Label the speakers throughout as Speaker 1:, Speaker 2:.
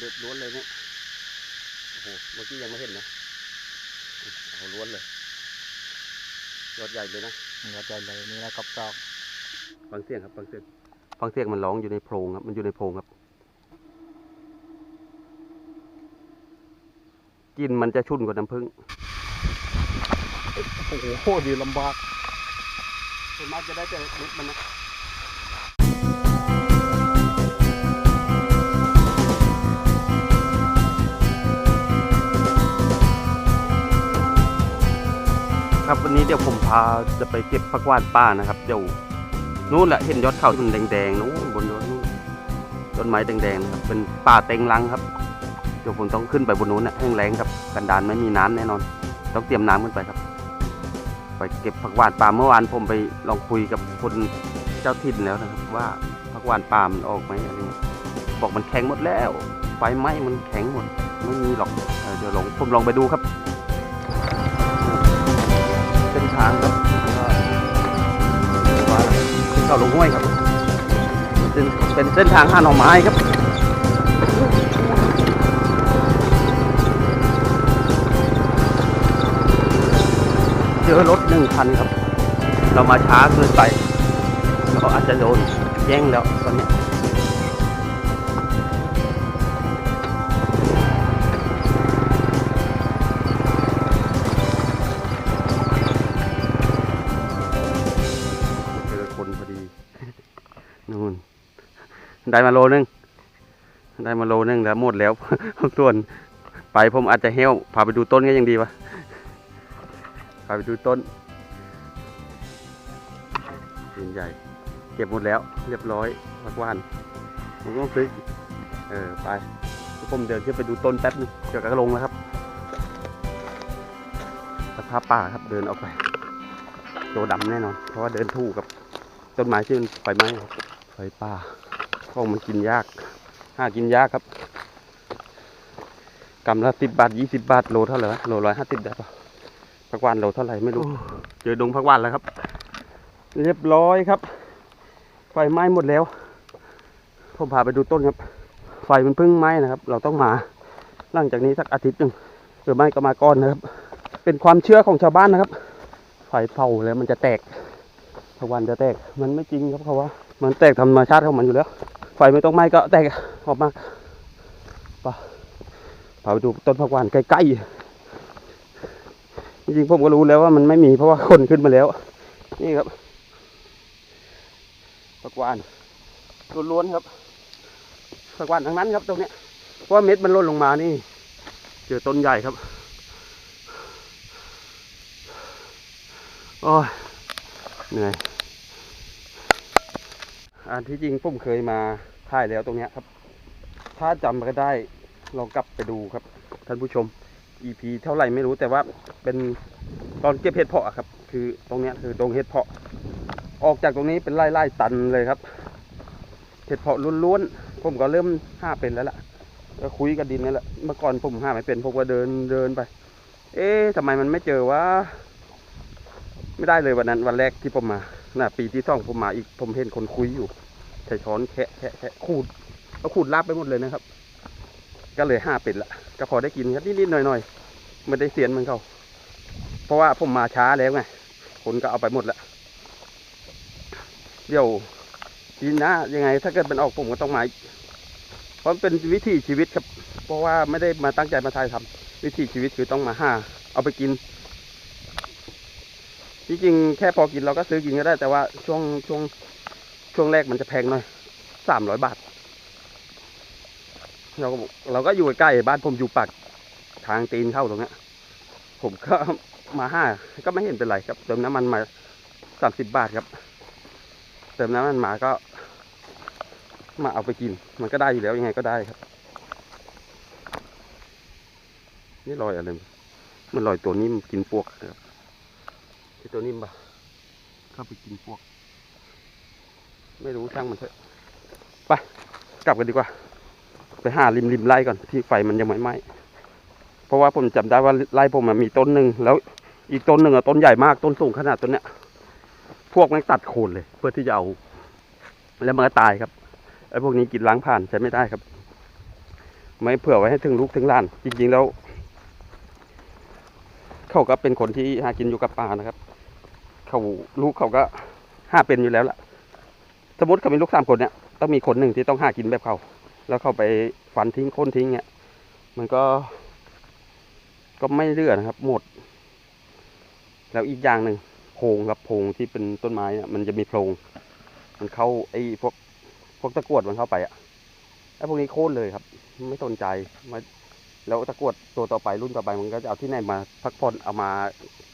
Speaker 1: เด็ดล้วนเลยเนี่ยโอ้โหเมื่อกี้ยังไม่เห็นนะเอาล้วนเลยยอดใหญ่เลยนะ
Speaker 2: ยอดใหญ่เลยนี่นะกรอบ
Speaker 1: ฟังเสียงครับฟังเสียงฟังเสียงมันร้องอยู่ในโพรงครับ มันอยู่ในโพรงครับกลินมันจะชุ่นกว่าน้ำผึ้ง
Speaker 2: ๆโอ้โหโคตรดีลำบาก
Speaker 1: ส่วนมากจะได้แต่เม็ดมันนะ ครับวันนี้เดี๋ยวผมพาจะไปเก็บผักหวานป้านะครับเดี๋ยวนู่นแหละเห็นยอดเขามันแดงๆนู้นบนยอดนู่นต้นไม้แดงๆนะครับเป็นป่าเต็งรังครับเดี๋ยวผมต้องขึ้นไปบนนู้นนะแห้งแล้งครับกันดานไม่มีน้ำแน่นอน ต้องเตรียมน้ำขึ้นไปครับ ไปเก็บผักหวานป่าเมื่อวานผมไปลองคุยกับคนเจ้าถิ่นแล้วนะครับ ว่าผักหวานป่ามันออกไหมอะไรเงี้ยบอกมันแข็งหมดแล้วไฟไหม้มันแข็งหมดไม่มีหรอกเอเดี๋ยวลองผมลองไปดูครับ เขาลงห้วยครับเป็นเป็นเส้นทางห้าหน่อไม้ครับเจอรถหนึ่งคันครับ เรามาช้าเกินไปเราอาจจะโดนแย่งแล้วตอนนี้ ได้มาโลนึง ได้มาโลนึงแล้วหมดแล้ว ส่วนไปผมอาจจะเฮลพาไปดูต้นก็ยังดีวะพาไปดูต้นต้นใหญ่ เก็บหมดแล้ว เรียบร้อยพักว่านผมต้องซื้อเออไปผมเดินขึ้นไปดูต้นแป๊บนึงเดี๋ยวก็ลงแล้วครับสภาพป่าครับเดินออกไปตัวดำแน่นอน เพราะว่าเดินถูกกับต้นไม้ที่มันไฟไหม้ไฟป่า ของมันกินยากหากินยากครับกำละสิบบาทยี่สิบบาทโลเท่าไหร่วะโลร้อยห้าสิบได้ปะผักหวานโลเท่าไหร่ไม่รู้เจอดงผักหวานแล้วครับ เรียบร้อยครับ ไฟไหม้หมดแล้วผมพาไปดูต้นครับ ไฟมันเพิ่งไหม้นะครับ เราต้องมาหลังจากนี้สักอาทิตย์หนึ่งหรือไม่ก็มาก้อนนะครับ เป็นความเชื่อของชาวบ้านนะครับ ไฟเผาแล้วมันจะแตกผักหวานจะแตกมันไม่จริงครับเขาว่า มันแตกธรรมชาติของมันอยู่แล้ว ไฟไม่ต้องไหม้ก็แตกออกมาไปพาไปดูต้นผักหวานใกล้ๆจริงๆผมก็รู้แล้วว่ามันไม่มีเพราะว่าคนขึ้นมาแล้ว นี่ครับผักหวานล้วนๆครับผักหวานทั้งนั้นครับตรงนี้เพราะว่าเม็ดมันล่นลงมานี่ เจอต้นใหญ่ครับโอ้ยเหนื่อยอันที่จริงผมเคยมา ถ่ายแล้วตรงเนี้ยครับ ถ้าจำก็ได้ลองกลับไปดูครับ ท่านผู้ชม EP เท่าไหร่ไม่รู้แต่ว่าเป็นตอนเก็บเห็ดเพาะครับ คือตรงเนี้ยคือตรงเห็ดเพาะ ออกจากตรงนี้เป็นไร่ไร่ตันเลยครับเห็ดเพาะล้วนๆผมก็เริ่มห้าเป็นแล้วล่ะก็คุยกับดินนี่แหละเมื่อก่อนผมห้าไม่เป็นผมก็เดินเดินไป เอ๊ะทำไมมันไม่เจอวะไม่ได้เลยวันนั้นวันแรกที่ผมมาน่ะปีที่สองผมมาอีกผมเห็นคนคุยอยู่ ใช้ช้อนแคะแคะแคะขูดเอาขูดลาบไปหมดเลยนะครับ ก็เลยห้าเป็นละก็พอได้กินครับนิดๆหน่อยๆไม่ได้เสียนเหมันเขาเพราะว่าผมมาช้าแล้วไงคนก็เอาไปหมดละเดี๋ยวทีหน้ายังไง ถ้าเกิดเป็นออกผมก็ต้องมาเพราะเป็นวิถีชีวิตครับ เพราะว่าไม่ได้มาตั้งใจมาถ่ายทำวิถีชีวิตคือต้องมาห้าเอาไปกินที่จริงแค่พอกินเราก็ซื้อกินก็ได้แต่ว่าช่วงช่วง ช่วงแรกมันจะแพงหน่อยสามร้อยบาท เราก็อกเราก็อยู่ใกล้บ้านผมอยู่ปากทางตีนเข้าตรงนี้ผมก็มาห้าก็ไม่เห็นเป็นไรครับ เติมน้ำมันมาสามสิบบาทครับ เติมน้ำมันมาก็ มาเอาไปกิน มันก็ได้อยู่แล้วยังไงก็ได้ครับ นี่ลอยอะไรมันลอยตัวนิ่มกินปวกครับไอตัวนิ่มปะเข้าไปกินปวก ไม่รู้ช่างมันเถอะ ไป กลับกันดีกว่า ไปหาริมริมไร่ก่อนที่ไฟมันยังไม่ไหม้เพราะว่าผมจำได้ว่าไร่ผมมันมีต้นหนึ่งแล้วอีกต้นหนึ่งอะต้นใหญ่มากต้นสูงขนาดต้นเนี้ย พวกม่งตัดโคนเลย เพื่อที่จะเอา แล้วมันก็ตายครับไอ้พวกนี้กินล้างผ่านใช้ไม่ได้ครับ ไม่เผื่อไว้ให้ถึงลูกถึงล้าน จริงๆแล้ว เขาก็เป็นคนที่หากินอยู่กับป่านะครับ เขาลูกเขาก็ห้าเป็นอยู่แล้วล่ะ สมมติเขามีลูกสามคนเนี่ยต้องมีคนหนึ่งที่ต้องหากินแบบเขาแล้วเขาไปฟันทิ้งค้นทิ้งเนี่ยมันก็ ก็ไม่เลือนะครับ หมด แล้วอีกอย่างหนึ่งโพรงครับโพรงที่เป็นต้นไม้เนี่ยมันจะมีโพรงมันเข้าไอ้พวกพวกตะกรวดมันเข้าไปอะไอ้พวกนี้โค่นเลยครับ ไม่สนใจมาแล้วตะกรวดตัวต่อไปรุ่นต่อไปมันก็จะเอาที่ไหนมาพักผ่อนเอามา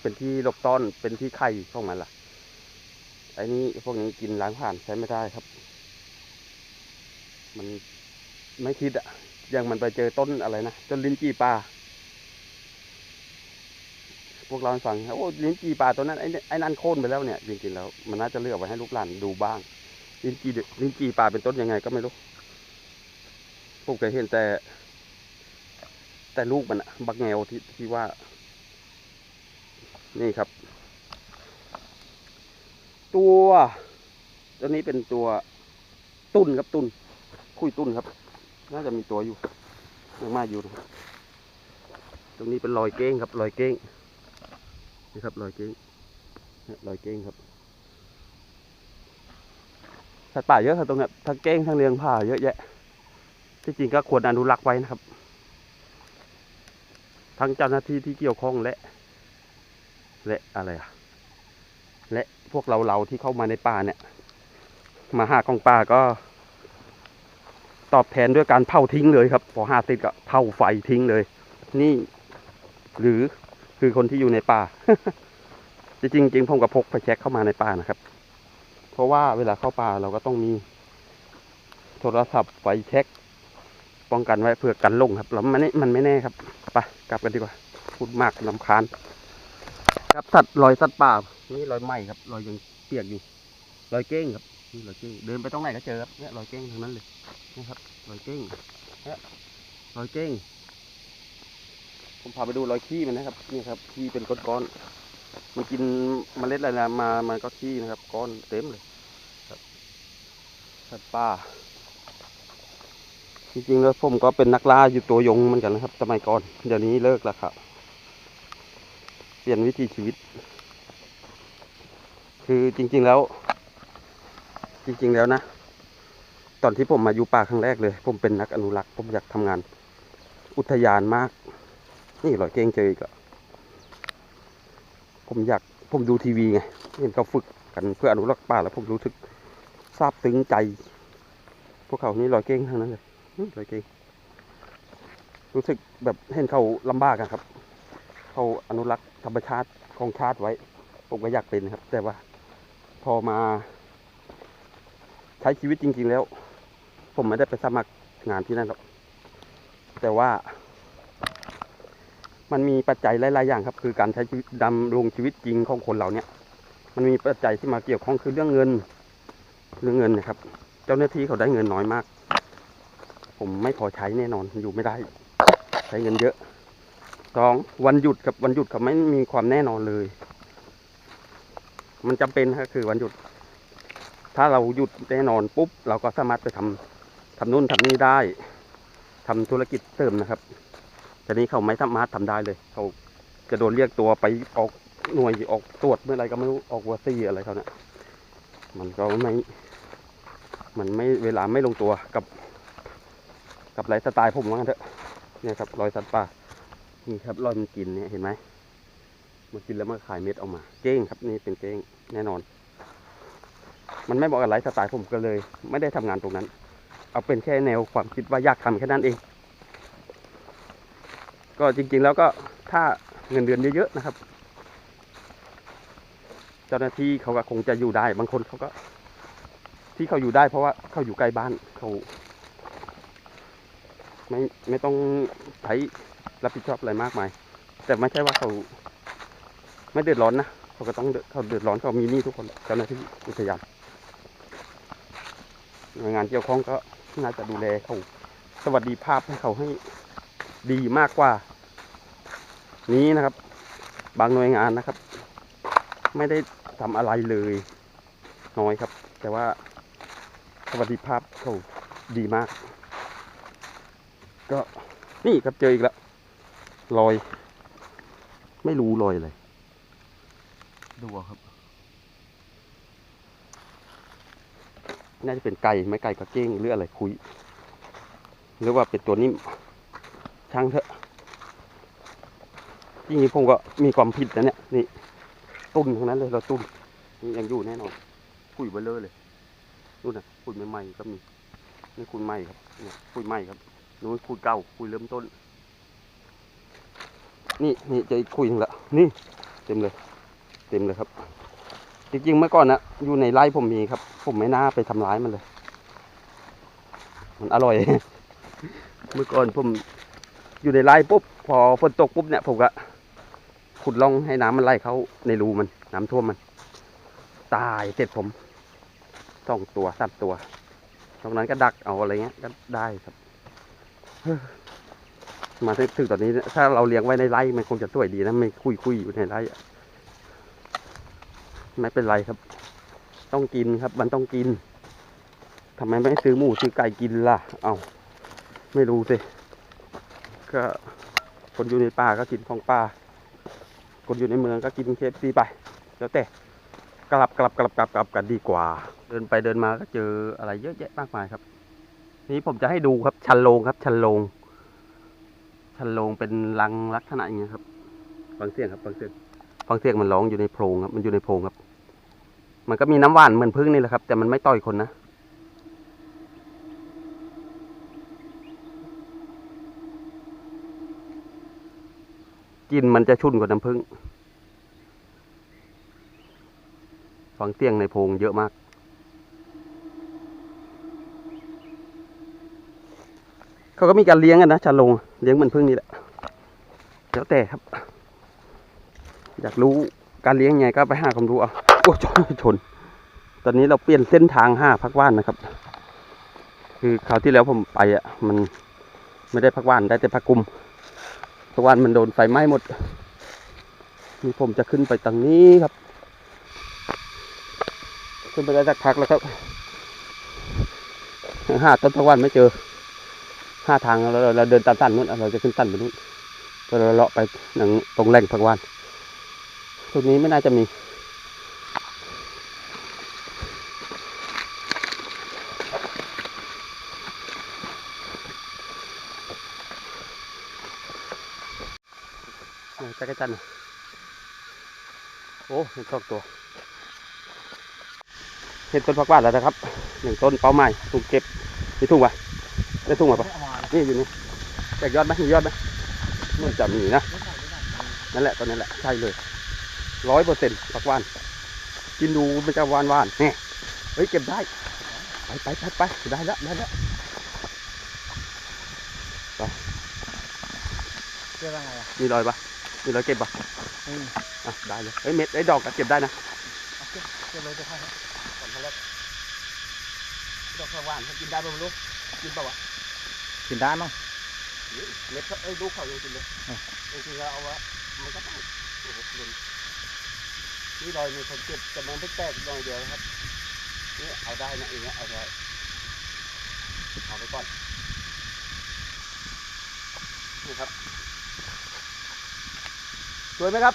Speaker 1: เป็นที่หลบซ่อนเป็นที่ไข่ของมันล่ะ ไอ้นี่พวกนี้กินล้างผ่านใช้ไม่ได้ครับ มันไม่คิดอะอย่างมันไปเจอต้นอะไรนะต้นลิ้นจี่ปลาพวกเราให้ฟังโอ้ลิ้นจี่ปลาตัวนั้นไอ้นี่ยไอ้นั่นโค่นไปแล้วเนี่ยจริงๆแล้วมันน่าจะเลือกไว้ให้ลูกหลานดูบ้าง ลิ้นจี่เดลิ้นจี่ปลาเป็นต้นยังไงก็ไม่รู้ผมเคยเห็นแต่ แต่ลูกมันอะบักแงวที่ที่ว่า นี่ครับ ตัวตัวนี้เป็นตัวตุนครับตุนคุยตุนครับ น่าจะมีตัวอยู่ยังมาอยู่ ตรงนี้เป็นรอยเก้งครับรอยเก้งนี่ครับรอยเก้งรอยเก้งครับสัตว์ป่าเยอะครับตรงนี้ทั้งเก้งทั้งเลี้ยงผ่าเยอะแยะ ที่จริงก็ควรอนุรักษ์ไว้นะครับ ทั้งเจ้าหน้าที่ที่เกี่ยวข้องและ และอะไรอะและ วกเราเราที่เข้ามาในป่าเนี่ย มาหาของป่าก็ ตอบแทนด้วยการเผาทิ้งเลยครับ พอหาติดก็เผาไฟทิ้งเลย นี่ หรือคือคนที่อยู่ในป่า จริงจริงๆผมก็พกไฟแช็กเข้ามาในป่านะครับ เพราะว่าเวลาเข้าป่าเราก็ต้องมี โทรศัพท์ไฟแช็กป้องกันไว้เพื่อกันลงครับแล้วมันไม่มันไม่แน่ครับไปกลับกันดีกว่าพูดมากลำคาญครับสัตว์รอยสัตว์ป่า นี่รอยไหมครับรอยยังเปียกอยู่ รอยเก้งครับนี่รอยเก้งเดินไปตรงไหนก็เจอครับเนี่ยรอยเก้งทั้งนั้นเลยนี่ครับรอยเก้งเนี่ยรอยเก้งผมพาไปดูรอยขี้มันนะครับ นี่ครับขี้เป็นก้อนๆมันกินเมล็ดอะไรมามันก็ขี้นะครับ ก้อนเต็มเลยครับสัตว์ป่าจริงๆแล้วผมก็เป็นนักล่าอยู่ตัวยงเหมือนกันนะครับสมัยก่อน เดี๋ยวนี้เลิกแล้วครับ เปลี่ยนวิถีชีวิต คือจริง ๆแล้ว จริง ๆแล้วนะ ตอนที่ผมมาอยู่ป่าครั้งแรกเลย ผมเป็นนักอนุรักษ์ผมอยากทำงาน อุทยานมาก นี่รอยเก้งเจออีกอะผมอยากผมดูทีวีไงเห็นเขาฝึกกันเพื่ออนุรักษ์ป่าแล้วผมรู้สึกซาบซึ้งใจ พวกเขานี่รอยเก้งทั้งนั้นเลยอืมรอยเก้งรู้สึกแบบเห็นเขาลำบากอะครับ เขาอนุรักษ์ธรรมชาติของชาติไว้ ผมก็อยากเป็นครับ แต่ว่า พอมาใช้ชีวิตจริง ๆ แล้ว ผมไม่ได้ไปสมัครงานที่นั่นหรอก แต่ว่า มันมีปัจจัยหลายๆอย่างครับ คือการใช้ชีวิตดำรงชีวิตจริงของคนเราเนี่ย มันมีปัจจัยที่มาเกี่ยวข้องคือเรื่องเงิน เรื่องเงินนะครับ เจ้าหน้าที่เขาได้เงินน้อยมาก ผมไม่พอใช้แน่นอนอยู่ไม่ได้ ใช้เงินเยอะสองวันหยุดกับวันหยุดเขาไม่มีความแน่นอนเลย มันจำเป็นครับคือวันหยุด ถ้าเราหยุดแน่นอนปุ๊บ เราก็สามารถไปทำทำนู่นทำนี่ได้ทำธุรกิจเสริมนะครับแต่นี้เขาไม่สามารถทำได้เลย เขาจะโดนเรียกตัวไปออกหน่วยออกตรวจเมื่อไรก็ไม่รู้ออกวัซี่อะไรเขาเนี่ยมันก็ไม่ มันไม่เวลาไม่ลงตัวกับ กับไลฟ์สไตล์ผมว่างั้นเถอะเนี่ยครับรอยสัตว์ป่านี่ครับรอยมันกินเนี่ยเห็นไหม มันกินแล้วมันขายเม็ดออกมา เก้งครับนี่เป็นเก้งแน่นอน มันไม่บอกกับไลฟ์สไตล์ผมก็เลย ไม่ได้ทำงานตรงนั้น เอาเป็นแค่แนวความคิดว่าอยากทำแค่นั้นเอง ก็จริงๆแล้วก็ถ้าเงินเดือนเยอะๆนะครับ เจ้าหน้าที่เขาก็คงจะอยู่ได้ บางคนเขาก็ ที่เขาอยู่ได้เพราะว่าเขาอยู่ใกล้บ้านเขาไม่ไม่ต้องใช้รับผิดชอบอะไรมากมาย แต่ไม่ใช่ว่าเขา ไม่เดือดร้อนนะเขาก็ต้องเขาเดือดร้อนเขามีหนี้ทุกคนเจ้าหน้าที่อุทยานหน่วยงานเกี่ยวข้องก็น่าจะดูแลเขาสวัสดิภาพให้เขาให้ดีมากกว่า นี้นะครับ บางหน่วยงานนะครับ ไม่ได้ทำอะไรเลย น้อยครับ แต่ว่าสวัสดิภาพเขาดีมาก ก็นี่ครับเจออีกแล้วรอย ไม่รู้รอยอะไร ดูครับ น่าจะเป็นไก่ไม้ไก่กระเก้งหรืออะไรคุย หรือว่าเป็นตัวนิ่มช่างเถอะจริงๆผมก็มีความผิดนะเนี่ยนี่ตุ้นทั้งนั้นเลยเราตุ้นนี่ยังอยู่แน่นอนคุยเบลเลอร์เลยนู่นนะคุยใหม่ๆก็มีนี่คุยใหม่ครับเนี่ยคุยใหม่ครับนู้นคุยเก่าคุยเริ่มต้น นี่นี่จะคุยหนึงละนี่เต็มเลย เต็มเลยครับ จริงๆเมื่อก่อนนะอยู่ในไร่ผมมีครับ ผมไม่น่าไปทำร้ายมันเลย มันอร่อย เมื่อก่อนผมอยู่ในไร่ปุ๊บพอฝนตกปุ๊บเนี่ยผมก็ขุดล่องให้น้ำมันไหลเข้าในรูมัน น้ำท่วมมัน ตายเสร็จผมสองตัวสามตัวตรงนั้นก็ดักเอาอะไรเงี้ยก็ได้ครับ มาถึงถึงตอนนี้ถ้าเราเลี้ยงไว้ในไร่มันคงจะสวยดีนะไม่คุยคุยอยู่ในไร่ ไม่เป็นไรครับ ต้องกินครับ มันต้องกินทำไมไม่ซื้อหมูซื้อไก่กินล่ะ เอาไม่รู้สิ ก็คนอยู่ในป่าก็กินของป่า คนอยู่ในเมืองก็กินเคฟซีไป แล้วแต่กลับกลับกลับกลับกลับกันดีกว่า เดินไปเดินมาก็เจออะไรเยอะแยะมากมายครับ นี่ผมจะให้ดูครับ ชันโลงครับ ชันโลง ชันโลงเป็นรังลักษณะอย่างเงี้ยครับ ฟังเสียงครับ ฟังเสียง ฟังเสียงมันร้องอยู่ในโพรงครับ มันอยู่ในโพรงครับ มันก็มีน้ำหวานเหมือนพึ่งนี่แหละครับ แต่มันไม่ต่อยคนนะกลินมันจะชุ่นกว่าน้ำผึ้งฟังเสียงในโพงเยอะมาก เขาก็มีการเลี้ยงกันนะชาลงเลี้ยงเหมันพึ่งนี่แหละแล้วแต่ครับ อยากรู้ การเลี้ยงไงก็ไปหาความรู้เอาโอ้ชนชน ตอนนี้เราเปลี่ยนเส้นทางห้าพักว่านนะครับ คือคราวที่แล้วผมไปอะ มันไม่ได้พักว่านได้แต่พักกุมพักว่านมันโดนไฟไหม้หมดนี่ผมจะขึ้นไปตรงนี้ครับ ขึ้นไปได้สักพักแล้วครับยังหาต้นพักว่านไม่เจอห้าทางเราเราเดินตามสันนู้นเราจะขึ้นสันไปนู้นเราเลาะไปหนังตรงแหล่งพักว่าน รงนี้ไม่น่าจะมี จักรจันะโอ้เห็นสองตัว เห็นต้นพักบ้านแล้วนะครับ หนึ่งต้นเป้าหมายถูกเก็บมีทุ่งปะได้ทุ่งปะปะนี่อยู่นี่แตกยอดไหมมียอดไหมมันจะมีนะ นั่นแหละตอนนั้นแหละ ใช่เลย ร้อยเปอร์เซ็นต์ผักหวาน กินดูมันจะหวานหวานๆนี่เฮ้ยเก็บได้ ไปไปไปไปได้แล้วได้แล้ว
Speaker 2: เรียกว่าไงอะ
Speaker 1: มีรอยปะมีรอยเก็บปะ
Speaker 2: อืม
Speaker 1: อะได้เลยเฮ้ยเม็ดไอ้ดอกก็เก็บได้นะ
Speaker 2: โอเคเรียกเลยจะให้ครับ
Speaker 1: ก่อนมาแล้วดอกผักหวานเขากินได้ปะไม่รู้กินปะวะ
Speaker 2: กินได้มั้ง
Speaker 1: เม็ดเขาเอ้ยลูกเขายังกินเลย
Speaker 2: อะ
Speaker 1: บางทีเราเอาวะมันก็ต้องโอ้โหหล่ นี่รอยมีคนเก็บแต่มันไม่แตกรอยเดียวนะครับนี่เอาได้นะอย่างเงี้ยเอาได้เอาไปก่อนนี่ครับสวยไหมครับ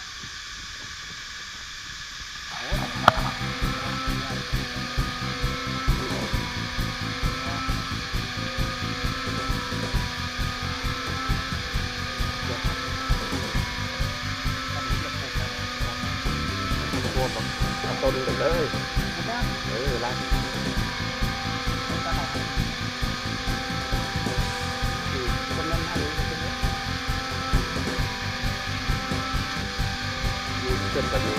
Speaker 1: เออไล่ต้นนั้นน่ารู้จะเป็นเยอะอยู่เจ็ดแบบนี้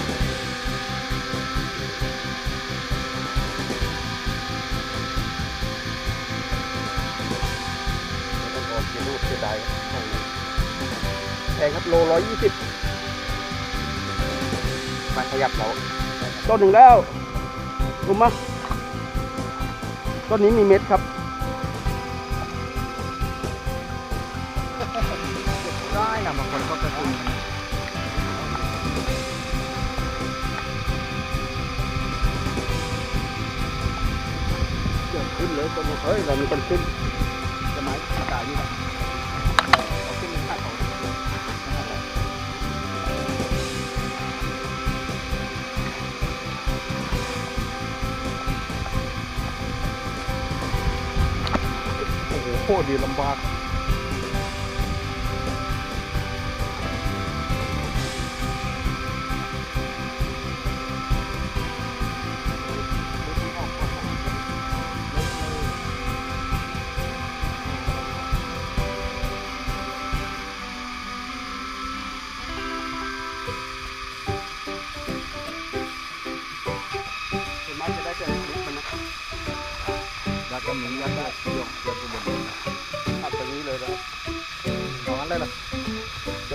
Speaker 1: ไม่ต้องออกกินรูปเสียดายของแพงครับโลร้อยยี่สิบไปขยับเขาต้นหนึ่งแล้ว ดูมาต้นนี้มีเม็ดครับ
Speaker 2: ได้นะบางคนก็กระตุ้นกัน
Speaker 1: เกิดขึ้นเลยต้นนี้เฮ้ยเรามีคนขึ้น ตร
Speaker 2: ดีลำบาก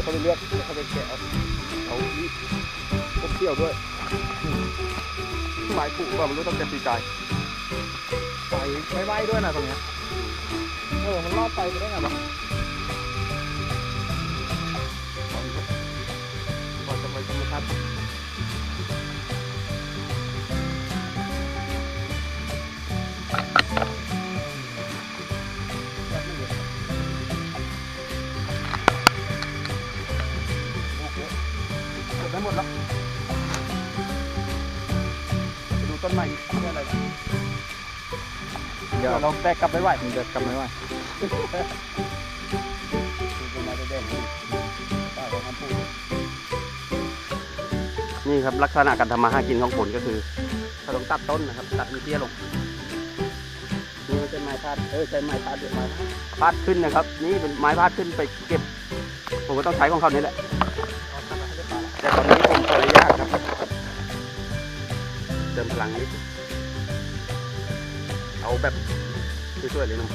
Speaker 2: เขา
Speaker 1: ไปเลือกเดี๋ยวเขาไปแกะเอาเอานี่พวกเที่ยวด้วยไม้ผูกว่ามันรู้ตั้งแต่ปีกาย
Speaker 2: ไฟไม่ไหม้ด้วยนะตรงเนี้ยเออมันรอดไฟไปได้ไงวะ
Speaker 1: ออะไรนะ
Speaker 2: เดี๋ยว
Speaker 1: เดี๋ยวเราแตกกลับไปไหว
Speaker 2: มันจะกลับไม่ไหว
Speaker 1: นี่ครับลักษณะการทำมาหากินของผลก็คือเราต้องตัดต้นนะครับ ตัดมีเตี้ยลงนี่ไม่ใช่ไม้พาดเออใช้ไม้พาดเดี๋ยวไม้พาดขึ้นนะครับ นี่เป็นไม้พาดขึ้นไปเก็บ ผมก็ต้องใช้ของเขานี่แหละแต่ตอนนี้ผมขออนุญาตครับเติมพลังนิดเอาแบบช่วยๆเลยนุ่ม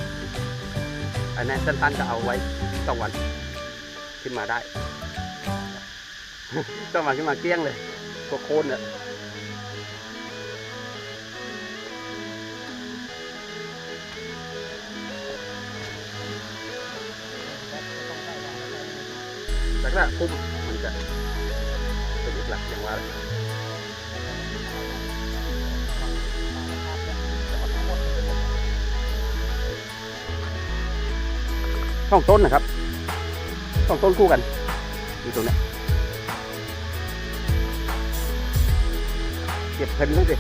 Speaker 1: อันนี้สั้นๆก็เอาไว้สองวันขึ้นมาได้ต้องมาขึ้นมาเกลี้ยงเลยตัวโคนเนี่ยลักษณะพุ่มมันจะเป็นอีกหลักอย่างว่า สองต้นนะครับสองต้นคู่กันอยู่ตรงนี้เก็บเพลินนั่นสิ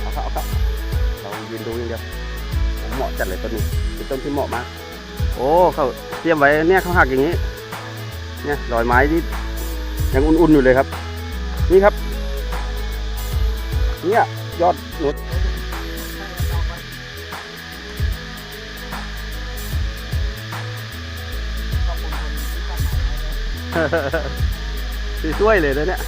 Speaker 1: เอาเข้าเอาเข้าเรายืนดูอย่างเดียวเหมาะจัดเลยต้นนี้เป็นต้นที่เหมาะมากโอ้เขาเตรียมไว้เนี่ยเขาหักอย่างนี้ เนี่ยรอยไม้ที่ยังอุ่นๆอยู่เลยครับ นี่ครับ เนี่ยยอดหนุด ช่วยเลยนะเนี่ย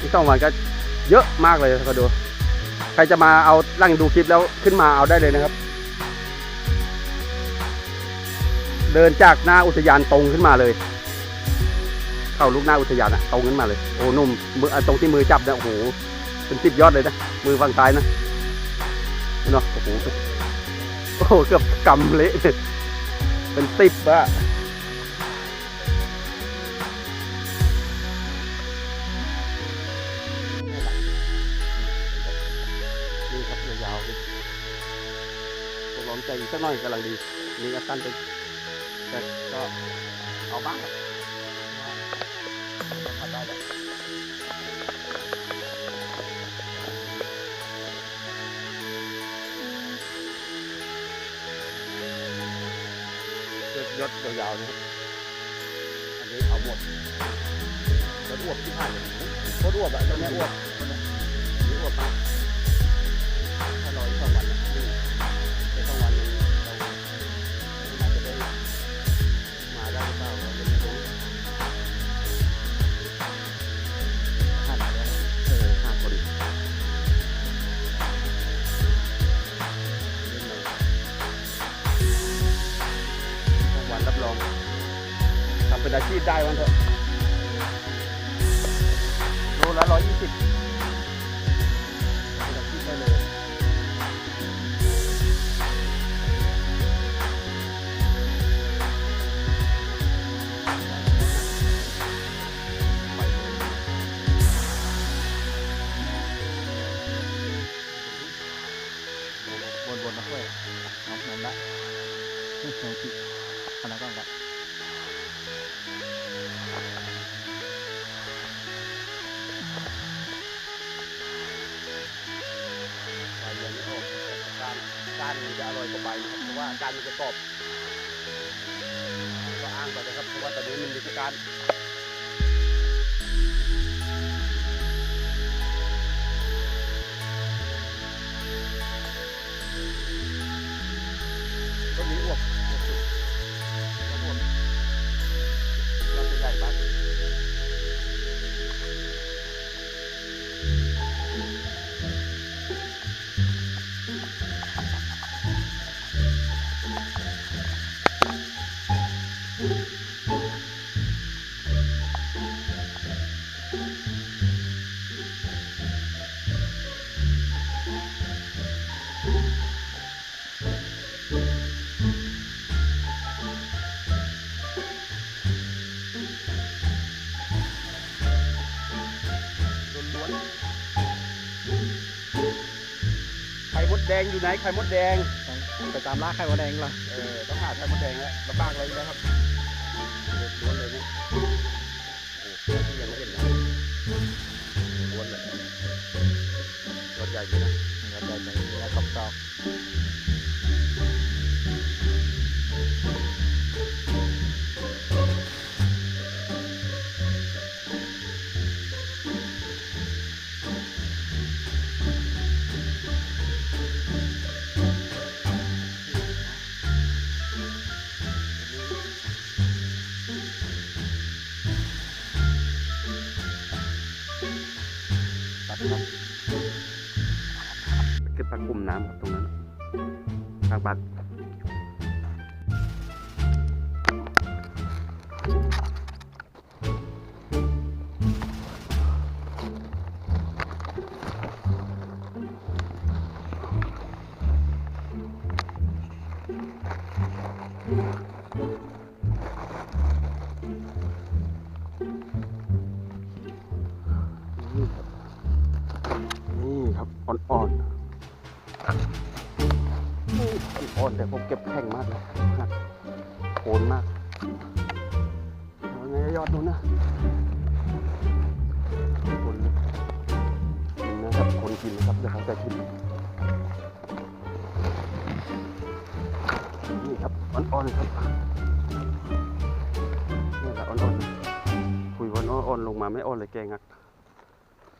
Speaker 1: อีกสองวันก็เยอะมากเลยก็ดู ใครจะมาเอาลั่งดูคลิปแล้วขึ้นมาเอาได้เลยนะครับ เดินจากหน้าอุทยานตรงขึ้นมาเลย เข้าลูกหน้าอุทยานอะตรงขึ้นมาเลย โอ้นุ่มมือตรงที่มือจับเนี่ยโอ้โห เป็นสิบยอดเลยนะ มือฝั่งซ้ายนะเนาะโอ้โหโอ้โหเกือบกำเละเลยเป็นสิบอะนี่ครับยาวๆเลยลอมใจอีกสักหน่อยกำลังดีนี่ก็สั้นไปแต่ก็เอาบ้างครับ ทำได้แล้วเลือกยาวๆนะครับอันนี้เอาหมดรถอ้วบที่ผ่านเลยรถอ้วบอะตรงนี้อ้วบ กว่าใบนะครับเพราะว่าการมันจะกรอบก็อ้างไปนะครับเพราะว่าตอนนี้มันมีการ อยู่ไหนไข่มดแดง
Speaker 2: ต้องไปตามล่าไข่มดแดงเหรอ
Speaker 1: เออต้องหาไข่มดแดงแล้วลำบากเลยนะครับล้วนเลยเนี่ยโอ้โหที่ยังไม่เห็นนะล้วนเลยรถใหญ่อยู่นะ
Speaker 2: เงินใหญ่ๆแล้วกรอบ
Speaker 1: ตัด น้ำครับตรงนั้นทางบาน โคนมากเอาไงยอดดูนะคนกินนะครับ คนกินนะครับเดี๋ยวเขาจะกินนี่ครับอ่อนๆครับนี่แหละอ่อนๆคุยวันอ่อนๆลงมาไม่อ่อนเลยแกงัก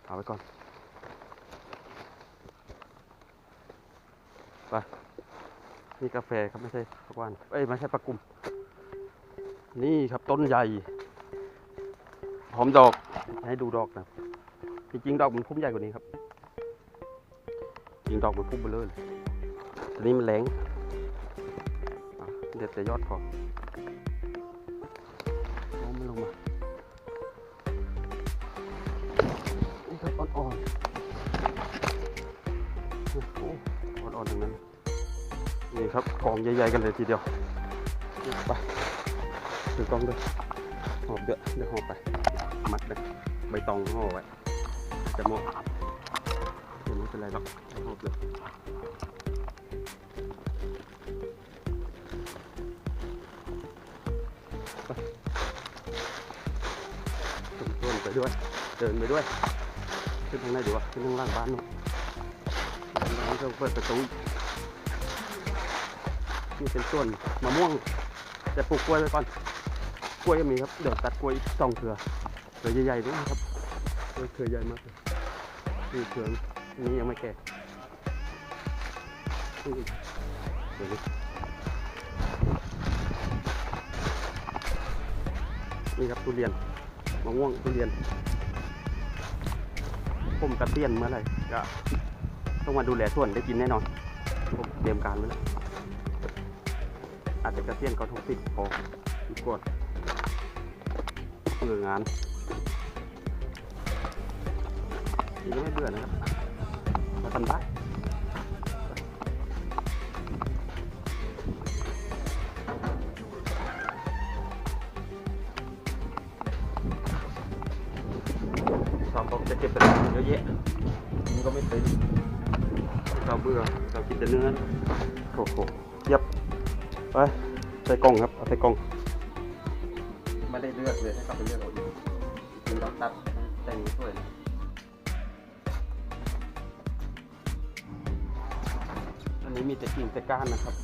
Speaker 1: เอาไว้ก่อนไปนี่กาแฟครับไม่ใช่ผักวานเอ้ยไม่ใช่ปลากุม นี่ครับต้นใหญ่หอมดอกให้ดูดอกนะจริงๆดอกมันพุ่มใหญ่กว่านี้ครับจริงดอกมันพุ่มเบลอเลยอันนี้มันแรงเด็ดแต่ยอดพอเอามันลงมานี่ครับอ่อนๆอ่อนๆทั้งนั้นนี่ครับกองใหญ่ๆกันเลยทีเดียว ถือกล้องด้วยหอบเยอะเดี๋ยวหอบไป มัดเลยใบตองห่อไว้จะหมดเดี๋ยวไม่เป็นไรหรอกหอบเลยต้นไปด้วย เดินไปด้วย ขึ้นทางไหนดีวะขึ้นทางล่างบ้านนู้นบ้านก็เปิดประตูนี่เป็นส่วนมะม่วงจะปลูกกล้วยไว้ก่อน กล้วยก็มีครับ เดี๋ยวตัดกล้วยอีกสองเครือเครือใหญ่ๆด้วยครับเครือใหญ่มากเลยนี่เครือนี้ยังไม่แก่นี่เดี๋ยวนี้นี่ครับทุเรียนมะม่วงทุเรียน ผมกระเตี้ยนเมื่อไหร่ก็ต้องมาดูแลส่วนได้กินแน่นอน ผมเตรียมการไว้แล้วอาจจะกระเซียนก็ทุกสิบพอกด เบื่องานนี่ก็ไม่เบื่อนะครับมาทำได้ชอบบอกจะเก็บไปเยอะแยะมันก็ไม่เป็นเราเบื่อเรากินแต่เนื้อโอ้โหเยียบไปใส่กล่องครับเอาใส่กล่อง ไม่ได้เลือกเลยให้กลับไปเลือกเอาเองคือต้องตัดแต่งสวยนะอันนี้มีแต่กิ่งแต่ก้านนะครับ